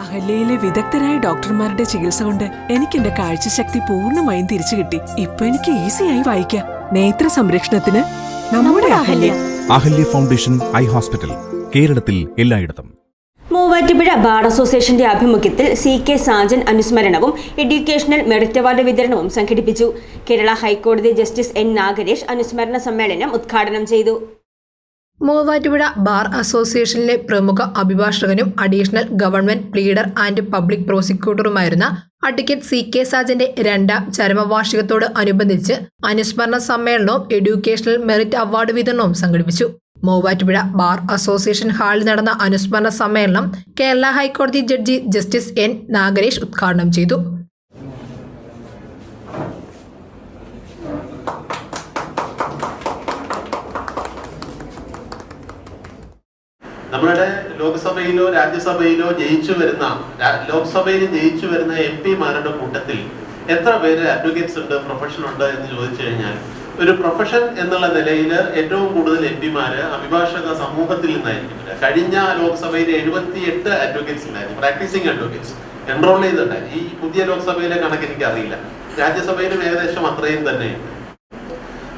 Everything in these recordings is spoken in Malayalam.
അഹല്യയിലെ വിദഗ്ധരായ ഡോക്ടർമാരുടെ ചികിത്സ കൊണ്ട് എനിക്ക് എന്റെ കാഴ്ചശക്തി പൂർണമായും തിരിച്ചു കിട്ടി. ഇപ്പൊ എനിക്ക് ഈസിയായി വായിക്കാം. നേത്ര സംരക്ഷണത്തിന് നമ്മുടെ Ahalya. Ahalya foundation eye hospital കേരളത്തിൽ എല്ലായിടത്തും. മൂവാറ്റുപുഴ ബാർ അസോസിയേഷന്റെ ആഭിമുഖ്യത്തിൽ സി കെ സാജൻ അനുസ്മരണവും എഡ്യൂക്കേഷണൽ മെറിറ്റ് അവാർഡ് വിതരണവും സംഘടിപ്പിച്ചു. കേരള ഹൈക്കോടതി ജസ്റ്റിസ് എൻ നാഗരേഷ് അനുസ്മരണ സമ്മേളനം ഉദ്ഘാടനം ചെയ്തു. മൂവാറ്റുപുഴ ബാർ അസോസിയേഷനിലെ പ്രമുഖ അഭിഭാഷകനും additional government pleader and public പ്രോസിക്യൂട്ടറുമായിരുന്ന advocate C K സാജന്റെ രണ്ടാം ചരമവാർഷികത്തോട് അനുബന്ധിച്ച് അനുസ്മരണ സമ്മേളനവും എഡ്യൂക്കേഷണൽ മെറിറ്റ് അവാർഡ് വിതരണവും സംഘടിപ്പിച്ചു. മൂവാറ്റുപുഴ ബാർ അസോസിയേഷൻ ഹാളിൽ നടന്ന അനുസ്മരണ സമ്മേളനം കേരള ഹൈക്കോടതി ജഡ്ജി ജസ്റ്റിസ് എൻ നാഗരേഷ് ഉദ്ഘാടനം ചെയ്തു. നമ്മളുടെ ലോക്സഭയിലോ രാജ്യസഭയിലോ ജയിച്ചു വരുന്ന ലോക്സഭയിൽ ജയിച്ചു വരുന്ന എം പിമാരുടെ കൂട്ടത്തിൽ എത്ര പേര് അഡ്വക്കേറ്റ്സ് ഉണ്ട് പ്രൊഫഷൻ ഉണ്ട് എന്ന് ചോദിച്ചു കഴിഞ്ഞാൽ ഒരു പ്രൊഫഷൻ എന്നുള്ള നിലയിൽ ഏറ്റവും കൂടുതൽ എം പിമാര് അഭിഭാഷക സമൂഹത്തിൽ നിന്നായിരിക്കും. കഴിഞ്ഞ ലോക്സഭയിൽ എഴുപത്തി എട്ട് അഡ്വക്കേറ്റ്സ് ഉണ്ടായിരുന്നു പ്രാക്ടീസിങ് അഡ്വക്കേറ്റ്സ് എൻറോൾ ചെയ്തിട്ടുണ്ടായിരുന്നു. ഈ പുതിയ ലോക്സഭയിലെ കണക്ക് എനിക്ക് അറിയില്ല രാജ്യസഭയിലും ഏകദേശം അത്രയും തന്നെയുണ്ട്.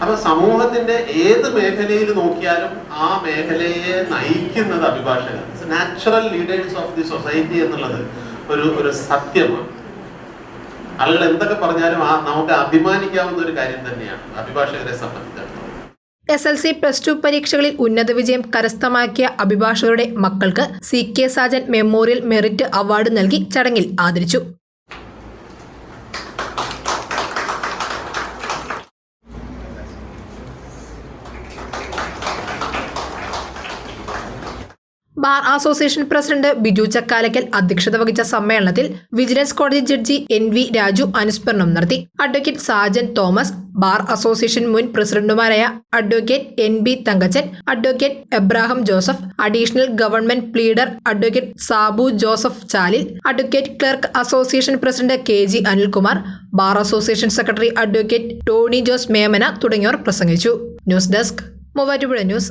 അപ്പൊ സമൂഹത്തിന്റെ ഏത് മേഖലയിൽ നോക്കിയാലും ആ മേഖലയെ നയിക്കുന്നത് അഭിഭാഷകർ. Natural leaders of the society എന്നുള്ളത് ഒരു ഒരു സത്യമാണ്. ആളുകൾ എന്തൊക്കെ പറഞ്ഞാലും ആ നമുക്ക് അഭിമാനിക്കാവുന്ന ഒരു കാര്യം തന്നെയാണ് അഭിഭാഷകരെ സംബന്ധിച്ചിടത്തോളം. S L C plus two പരീക്ഷകളിൽ ഉന്നത വിജയം കരസ്ഥമാക്കിയ അഭിഭാഷകരുടെ മക്കൾക്ക് C K Sajan memorial merit award നൽകി ചടങ്ങിൽ ആദരിച്ചു. Bar association president Biju Chakkalakkal അധ്യക്ഷത വഹിച്ച സമ്മേളനത്തിൽ വിജിലൻസ് കോടതി ജഡ്ജി എൻ വി രാജു അനുസ്മരണം നടത്തി. Advocate Sajan Thomas bar association മുൻ പ്രസിഡന്റുമാരായ advocate N B Thankachan advocate Abraham Joseph additional government pleader advocate Sabu Joseph Chalil advocate clerk association president K G Anilkumar bar association secretary advocate Tony Jose Memana തുടങ്ങിയവർ പ്രസംഗിച്ചു. News desk Muvattupuzha news.